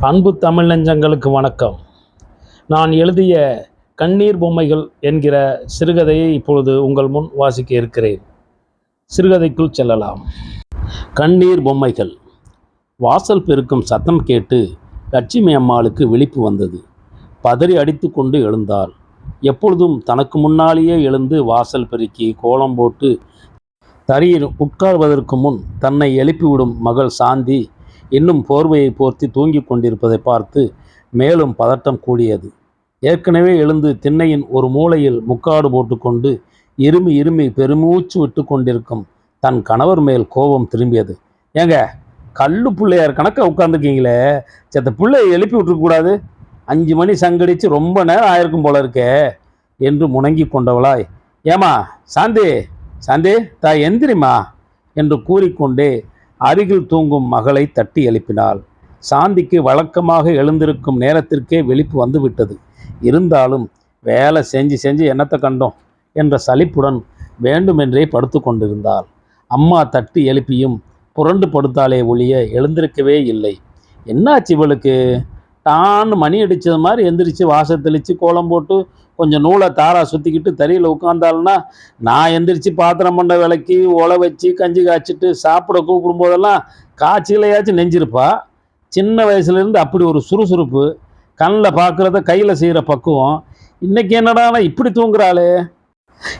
அன்பு தமிழ் நெஞ்சங்களுக்கு வணக்கம். நான் எழுதிய கண்ணீர் பொம்மைகள் என்கிற சிறுகதையை இப்பொழுது உங்கள் முன் வாசிக்க இருக்கிறேன். சிறுகதைக்குள் செல்லலாம். கண்ணீர் பொம்மைகள். வாசல் பெருக்கும் சத்தம் கேட்டு லட்சுமி அம்மாளுக்கு விழிப்பு வந்தது. பதறி அடித்துக்கொண்டு எழுந்தாள். எப்பொழுதும் தனக்கு முன்னாலேயே எழுந்து வாசல் பெருக்கி கோலம் போட்டு தரையில் உட்கார்வதற்கு முன் தன்னை எழுப்பிவிடும் மகள் சாந்தி இன்னும் போர்வையை போர்த்தி தூங்கிக் கொண்டிருப்பதை பார்த்து மேலும் பதட்டம் கூடியது. ஏற்கனவே எழுந்து திண்ணையின் ஒரு மூலையில் முக்காடு போட்டுக்கொண்டு இருமி இருமி பெருமூச்சு விட்டு கொண்டிருக்கும் தன் கணவர் மேல் கோபம் திரும்பியது. ஏங்க கல்லு பிள்ளையார் கணக்க உட்காந்துருக்கீங்களே செத்த பிள்ளையை எழுப்பி விட்டுருக்கூடாது அஞ்சு மணி சங்கடிச்சு ரொம்ப நேரம் ஆயிருக்கும் போல இருக்கே என்று முணங்கி கொண்டவளாய். ஏமா சாந்தி சாந்தி தா எந்திரிமா என்று கூறிக்கொண்டே அருகில் தூங்கும் மகளை தட்டி எழுப்பினாள். சாந்திக்கு வழக்கமாக எழுந்திருக்கும் நேரத்திற்கே விழிப்பு வந்துவிட்டது இருந்தாலும் வேலை செஞ்சு செஞ்சு என்னத்தை கண்டோம் என்ற சலிப்புடன் வேண்டுமென்றே படுத்து கொண்டிருந்தாள். அம்மா தட்டி எழுப்பியும் புரண்டு படுத்தாலே ஒழிய எழுந்திருக்கவே இல்லை. என்னாச்சு இவளுக்கு? டான்னு மணி அடித்தது மாதிரி எந்திரிச்சு வாசல் தெளித்து கோலம் போட்டு கொஞ்சம் நூலை தாரா சுற்றிக்கிட்டு தறியில் உட்காந்தாள்னா நான் எந்திரிச்சு பாத்திரம் பண்ண விளக்கி ஒலை வச்சு கஞ்சி காய்ச்சிட்டு சாப்பிட கூப்பிடும் போதெல்லாம் காய்ச்சலையாச்சும் நெஞ்சிருப்பா. சின்ன வயசுலேருந்து அப்படி ஒரு சுறுசுறுப்பு கண்ணில் பார்க்குறத கையில் செய்கிற பக்குவம். இன்னைக்கு என்னடானா இப்படி தூங்குறாளே?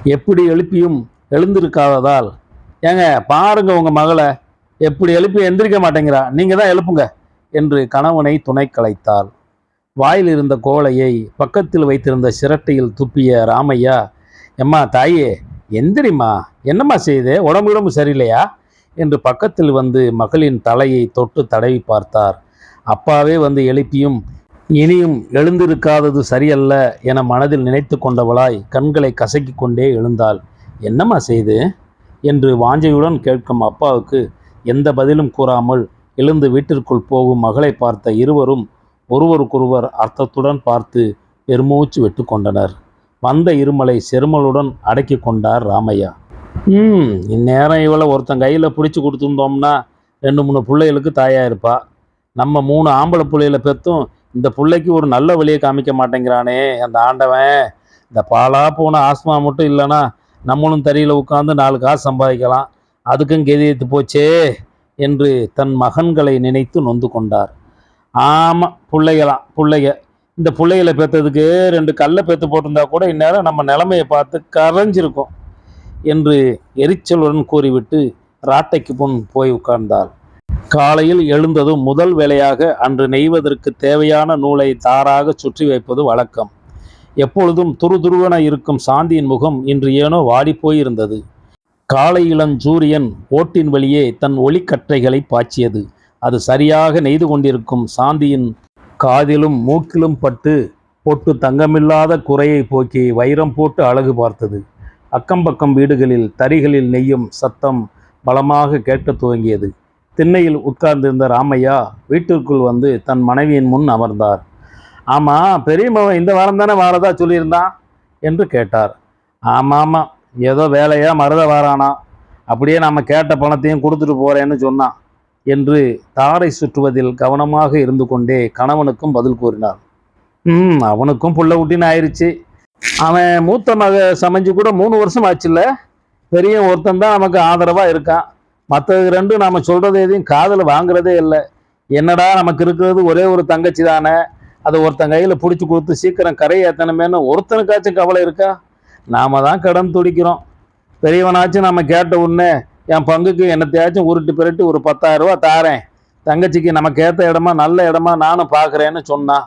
எப்படி எழுப்பியும் எழுந்திருக்காததால். ஏங்க பாருங்கள் உங்கள் மகளை. எப்படி எழுப்பி எந்திரிக்க மாட்டேங்கிறா. நீங்கள் தான் எழுப்புங்க. என்று கணவனை துணை கலைத்தாள். வாயில் இருந்த கோலையை பக்கத்தில் வைத்திருந்த சிரட்டையில் துப்பிய ராமையா எம்மா தாயே எந்திரிம்மா என்னம்மா செய்து? உடம்பு உடம்பு சரியில்லையா? என்று பக்கத்தில் வந்து மகளின் தலையை தொட்டு தடவி பார்த்தார். அப்பாவே வந்து எழுப்பியும் இனியும் எழுந்திருக்காதது சரியல்ல என மனதில் நினைத்து கொண்டவளாய் கண்களை கசக்கி கொண்டே எழுந்தாள். என்னம்மா செய்து? என்று வாஞ்சையுடன் கேட்கும் அப்பாவுக்கு எந்த பதிலும் கூறாமல் எழுந்து வீட்டிற்குள் போகும் மகளை பார்த்த இருவரும் ஒருவருக்கொருவர் அர்த்தத்துடன் பார்த்து பெருமூச்சு விட்டு கொண்டனர். வந்த இருமலை செருமலுடன் அடக்கி கொண்டார் ராமையா. ம் இந்நேரம் இவளை ஒருத்தன் கையில் பிடிச்சி கொடுத்துருந்தோம்னா ரெண்டு மூணு பிள்ளைகளுக்கு தாயாக இருப்பா. நம்ம மூணு ஆம்பளை பிள்ளைகளை பெற்றும் இந்த பிள்ளைக்கு ஒரு நல்ல வழியை காமிக்க மாட்டேங்கிறானே அந்த ஆண்டவன். இந்த பாலா போன ஆஸ்மா மட்டும் இல்லைன்னா நம்மளும் தறியில் உட்காந்து நாலு காசு சம்பாதிக்கலாம். அதுக்கும் கெதியத்து போச்சே. என்று தன் மகன்களை நினைத்து நொந்து கொண்டார். ஆமாம் பிள்ளைகளாம் பிள்ளைக. இந்த பிள்ளைகளை பெற்றதுக்கு ரெண்டு கல்லை பெற்று போட்டிருந்தா கூட இந்நேரம் நம்ம நிலமையை பார்த்து கரைஞ்சிருக்கும் என்று எரிச்சலுடன் கூறிவிட்டு ராட்டைக்கு முன் போய் உட்கார்ந்தாள். காலையில் எழுந்ததும் முதல் வேலையாக அன்று நெய்வதற்கு தேவையான நூலை தாராக சுற்றி வைப்பது வழக்கம். எப்பொழுதும் துருதுருவென இருக்கும் சாந்தியின் முகம் இன்று ஏனோ வாடிப்போயிருந்தது. காலை இளஞ்சூரியன் ஓட்டின் வழியே தன் ஒளிக்கற்றைகளை பாய்ச்சியது. அது சரியாக நெய்து கொண்டிருக்கும் சாந்தியின் காதிலும் மூக்கிலும் பட்டு பொட்டு தங்கமில்லாத குறையை போக்கி வைரம் போட்டு அழகு பார்த்தது. அக்கம்பக்கம் வீடுகளில் தறிகளில் நெய்யும் சத்தம் பலமாக கேட்க துவங்கியது. திண்ணையில் உட்கார்ந்திருந்த ராமையா வீட்டிற்குள் வந்து தன் மனைவியின் முன் அமர்ந்தார். ஆமாம் பெரியம்மாவை இந்த வாரம் தானே வாரதா சொல்லியிருந்தான்? என்று கேட்டார். ஆமாம் ஆமாம் ஏதோ வேலையாக மருத வாரானா? அப்படியே நம்ம கேட்ட பணத்தையும் கொடுத்துட்டு போகிறேன்னு சொன்னான் என்று தாரை சுற்றுவதில் கவனமாக இருந்து கொண்டே கணவனுக்கும் பதில் கூறினார். ம் அவனுக்கும் புள்ள ஊட்டின்னு ஆயிடுச்சு அவன் மூத்த மக சமைஞ்சு கூட மூணு வருஷம் ஆச்சுல்ல? பெரிய ஒருத்தன் தான் நமக்கு ஆதரவாக இருக்கான். மற்றது ரெண்டும் நாம் சொல்கிறது எதையும் காதில் வாங்குறதே இல்லை. என்னடா நமக்கு இருக்கிறது ஒரே ஒரு தங்கச்சி தானே? அதை ஒருத்தன் கையில் பிடிச்சி கொடுத்து சீக்கிரம் கரை ஏற்றணுமேனு ஒருத்தனுக்காச்சும் கவலை இருக்கா? நாம தான் கடன் துடிக்கிறோம். பெரியவனாச்சும் நம்ம கேட்ட உடனே என் பங்குக்கு என்னத்தையாச்சும் உருட்டு பிரட்டி ஒரு பத்தாயிரரூபா தாரேன். தங்கச்சிக்கு நமக்கு ஏற்ற இடமா நல்ல இடமா நானும் பார்க்குறேன்னு சொன்னான்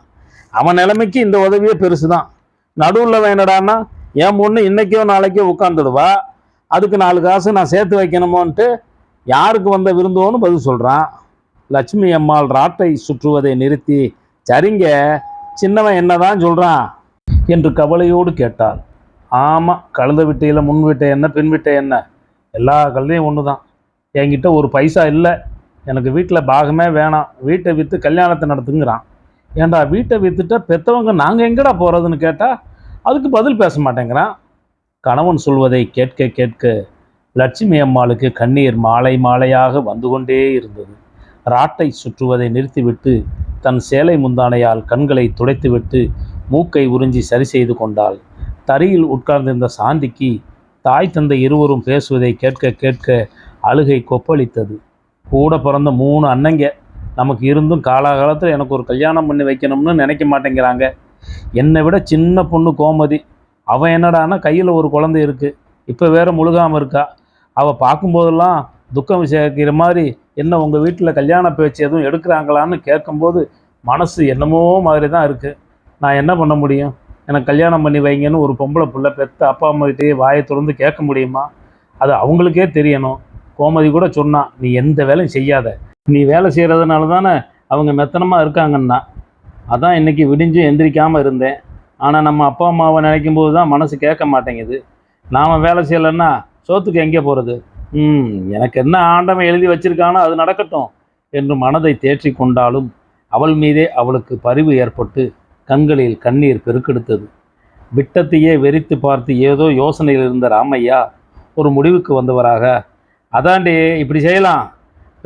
அவன் நிலைமைக்கு இந்த உதவியே பெருசு தான் நடுவில் வேணடான்னா என் பொண்ணு இன்னைக்கோ நாளைக்கோ உட்காந்துடுவா அதுக்கு நாலு காசு நான் சேர்த்து வைக்கணுமோன்ட்டு யாருக்கு வந்த விருந்தோன்னு பதில் சொல்கிறான் லட்சுமி அம்மாள் ராட்டை சுற்றுவதை நிறுத்தி சரிங்க சின்னவன் என்னதான் சொல்கிறான் என்று கவலையோடு கேட்டாள். ஆமாம் கழுத விட்டையில் முன் விட்டை என்ன பின் விட்டை என்ன? எல்லா கழுதையும் ஒன்று தான் என்கிட்ட ஒரு பைசா இல்லை. எனக்கு வீட்டில் பாகமே வேணாம். வீட்டை விற்று கல்யாணத்தை நடத்துங்கிறான். ஏன்டா வீட்டை விற்றுட்டா பெற்றவங்க நாங்கள் எங்கடா போகிறதுன்னு கேட்டால் அதுக்கு பதில் பேச மாட்டேங்கிறான். கணவன் சொல்வதை கேட்க கேட்க லட்சுமி அம்மாளுக்கு கண்ணீர் மாலை மாலையாக வந்து கொண்டே இருந்தது. ராட்டை சுற்றுவதை நிறுத்திவிட்டு தன் சேலை முந்தானையால் கண்களை துடைத்துவிட்டு மூக்கை உறிஞ்சி சரி செய்து கொண்டாள். தரையில் உட்கார்ந்திருந்த சாந்திக்கு தாய் தந்தை இருவரும் பேசுவதை கேட்க கேட்க அழுகை கொப்பளித்தது. கூட பிறந்த மூணு அண்ணங்க நமக்கு இருந்தும் காலாகாலத்தில் எனக்கு ஒரு கல்யாணம் பண்ணி வைக்கணும்னு நினைக்க மாட்டேங்கிறாங்க. என்னை விட சின்ன பொண்ணு கோமதி. அவன் என்னடான்னா கையில் ஒரு குழந்தை இருக்குது இப்போ வேற முழுகாமல் இருக்கா. அவள் பார்க்கும்போதெல்லாம் துக்கம் சேர்க்கிற மாதிரி என்ன உங்கள் வீட்டில் கல்யாண பேச்சு எதுவும் எடுக்கிறாங்களான்னு கேட்கும்போது மனசு என்னமோ மாதிரி தான் இருக்குது நான் என்ன பண்ண முடியும்? எனக்கு கல்யாணம் பண்ணி வைங்கன்னு ஒரு பொம்பளை பிள்ளை பெற்ற அப்பா அம்மாகிட்டே வாயை திறந்து கேட்க முடியுமா? அது அவங்களுக்கே தெரியணும். கோமதி கூட சொன்னான் நீ எந்த வேலையும் செய்யாத. நீ வேலை செய்கிறதுனால தானே அவங்க மெத்தனமாக இருக்காங்கன்னா. அதான் இன்னைக்கு விடிஞ்சு எந்திரிக்காமல் இருந்தேன். ஆனால் நம்ம அப்பா அம்மாவை நினைக்கும் போது தான் மனசு கேட்க மாட்டேங்குது. நாம் வேலை செய்யலைன்னா சோத்துக்கு எங்கே போகிறது ம் எனக்கு என்ன ஆண்டவன் எழுதி வச்சிருக்கானோ அது நடக்கட்டும் என்று மனதை தேற்றி கொண்டாலும் அவள் மீதே அவளுக்கு பரிவு ஏற்பட்டு கண்களில் கண்ணீர் பெருக்கெடுத்தது. விட்டத்தையே வெறித்து பார்த்து ஏதோ யோசனையில் இருந்த ராமையா ஒரு முடிவுக்கு வந்தவராக அதாண்டி இப்படி செய்யலாம்.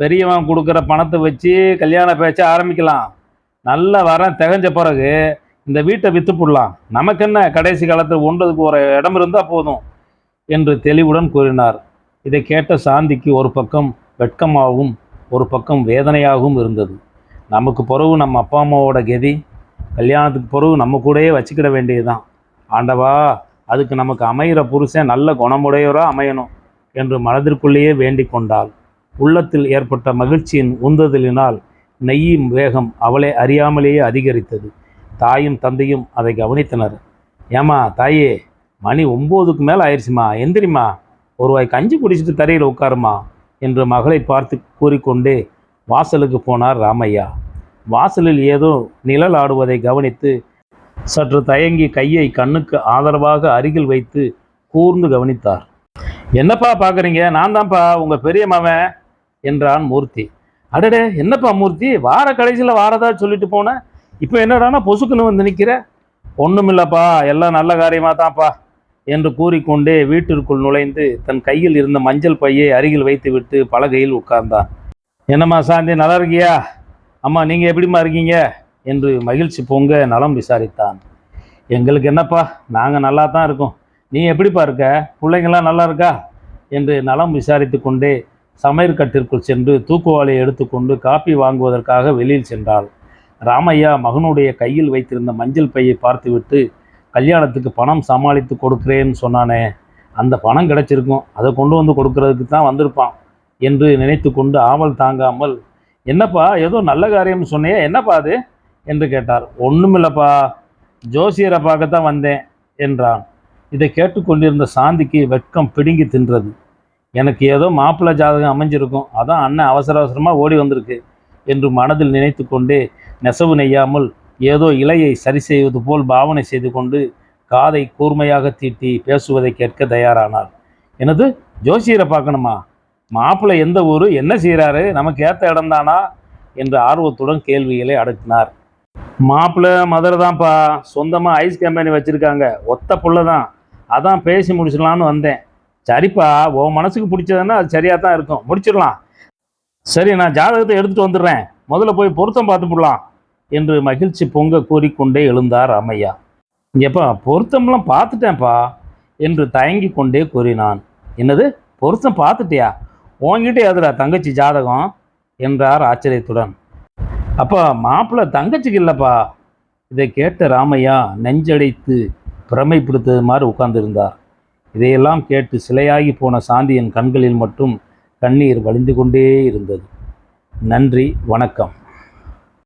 பெரியவன் கொடுக்குற பணத்தை வச்சு கல்யாண பேச்ச ஆரம்பிக்கலாம். நல்ல வரேன் திகஞ்ச பிறகு இந்த வீட்டை விற்று போடலாம் நமக்கு என்ன? கடைசி காலத்தில் ஒன்றதுக்கு ஒரு இடம் இருந்தால் போதும் என்று தெளிவுடன் கூறினார். இதை கேட்ட சாந்திக்கு ஒரு பக்கம் வெட்கமாகவும் ஒரு பக்கம் வேதனையாகவும் இருந்தது. நமக்கு பிறகு நம்ம அப்பா அம்மாவோட கதி கல்யாணத்துக்கு பிறகு நம்ம கூடயே வச்சுக்கிட வேண்டியதுதான். ஆண்டவா அதுக்கு நமக்கு அமைகிற புருஷன் நல்ல குணமுடையவராக அமையணும் என்று மனதிற்குள்ளேயே வேண்டிக் கொண்டாள். உள்ளத்தில் ஏற்பட்ட மகிழ்ச்சியின் உந்துதலினால் நெய்யும் வேகம் அவளை அறியாமலேயே அதிகரித்தது. தாயும் தந்தையும் அதை கவனித்தனர். ஏமா தாயே மணி ஒம்போதுக்கு மேலே ஆயிடுச்சுமா? எந்திரிம்மா. ஒருவாய் கஞ்சி குடிச்சிட்டு தரையில் உட்காருமா? என்று மகளை பார்த்து கூறிக்கொண்டே வாசலுக்கு போனார் ராமையா. வாசலில் ஏதோ நிழல் ஆடுவதை கவனித்து சற்று தயங்கி கையை கண்ணுக்கு ஆதரவாக அருகில் வைத்து கூர்ந்து கவனித்தார். என்னப்பா பார்க்குறீங்க நான் தான்ப்பா உங்கள் பெரிய மவன் என்றான் மூர்த்தி. அடடே என்னப்பா மூர்த்தி? வார கடைசியில் வாரதா சொல்லிட்டு போனேன் இப்போ என்னடானா பொசுக்குன்னு வந்து நிற்கிற ஒன்றுமில்லப்பா எல்லாம் நல்ல காரியமாக தான்ப்பா என்று கூறிக்கொண்டே வீட்டிற்குள் நுழைந்து தன் கையில் இருந்த மஞ்சள் பையை அருகில் வைத்துவிட்டு பலகையில் உட்கார்ந்தான். என்னம்மா சாந்தி நல்லா இருக்கியா? அம்மா நீங்கள் எப்படிம்மா இருக்கீங்க? என்று மகிழ்ச்சி பொங்க நலம் விசாரித்தான். எங்களுக்கு என்னப்பா நாங்கள் நல்லா தான் இருக்கோம். நீ எப்படிப்பா இருக்க? பிள்ளைங்களாம் நல்லா இருக்கா? என்று நலம் விசாரித்து கொண்டே சமையற்கட்டிற்குள் சென்று தூக்குவாளியை எடுத்துக்கொண்டு காப்பி வாங்குவதற்காக வெளியில் சென்றாள். ராமையா மகனுடைய கையில் வைத்திருந்த மஞ்சள் பையை பார்த்துவிட்டு கல்யாணத்துக்கு பணம் சமாளித்து கொடுக்குறேன்னு சொன்னானே. அந்த பணம் கிடைச்சிருக்கும். அதை கொண்டு வந்து கொடுக்கறதுக்கு தான் வந்திருப்பான் என்று நினைத்து கொண்டு ஆவல் தாங்காமல் என்னப்பா ஏதோ நல்ல காரியம்னு சொன்னியே என்னப்பா அது? என்று கேட்டார். ஒன்றுமில்லப்பா ஜோசியரை பார்க்கத்தான் வந்தேன் என்றான். இதை கேட்டுக்கொண்டிருந்த சாந்திக்கு வெட்கம் பிடுங்கி தின்றது. எனக்கு ஏதோ மாப்பிள்ளை ஜாதகம் அமைஞ்சிருக்கும் அதான் அண்ணன் அவசர அவசரமாக ஓடி வந்திருக்கு என்று மனதில் நினைத்து கொண்டே நெசவு நெய்யாமல் ஏதோ இலையை சரி செய்வது போல் பாவனை செய்து கொண்டு காதை கூர்மையாக தீட்டி பேசுவதை கேட்க தயாரானார் எனது ஜோசியரை பார்க்கணுமா? மாப்பிள்ளை எந்த ஊர் என்ன செய்கிறாரு நமக்கு ஏற்ற இடம்தானா என்று ஆர்வத்துடன் கேள்விகளை அடக்கினார். மாப்பிள்ளை மதுரை தான்ப்பா சொந்தமாக ஐஸ் கம்பெனி வச்சுருக்காங்க ஒத்த புள்ள தான். அதான் பேசி முடிச்சிடலான்னு வந்தேன். சரிப்பா உன் மனசுக்கு பிடிச்சதுன்னா அது சரியாக தான் இருக்கும். முடிச்சிடலாம். சரி நான் ஜாதகத்தை எடுத்துகிட்டு வந்துடுறேன். முதல்ல போய் பொருத்தம் பார்த்து போடலாம் என்று மகிழ்ச்சி பொங்க கூறிக்கொண்டே எழுந்தார் அம்மையா. இங்கேப்பா பொருத்தம்லாம் பார்த்துட்டேன்ப்பா என்று தயங்கி கொண்டே கூறினான். என்னது பொருத்தம் பார்த்துட்டியா? உங்ககிட்ட எதுடா தங்கச்சி ஜாதகம்? என்றார் ஆச்சரியத்துடன். அப்பா மாப்பிள்ளை தங்கச்சிக்கு இல்லைப்பா. இதை கேட்ட ராமையா நெஞ்சடைத்து பிரமைப்படுத்தது மாதிரி உட்கார்ந்திருந்தார். இதையெல்லாம் கேட்டு சிலையாகி போன சாந்தியின் கண்களில் மட்டும் கண்ணீர் வழிந்து கொண்டே இருந்தது. நன்றி வணக்கம்.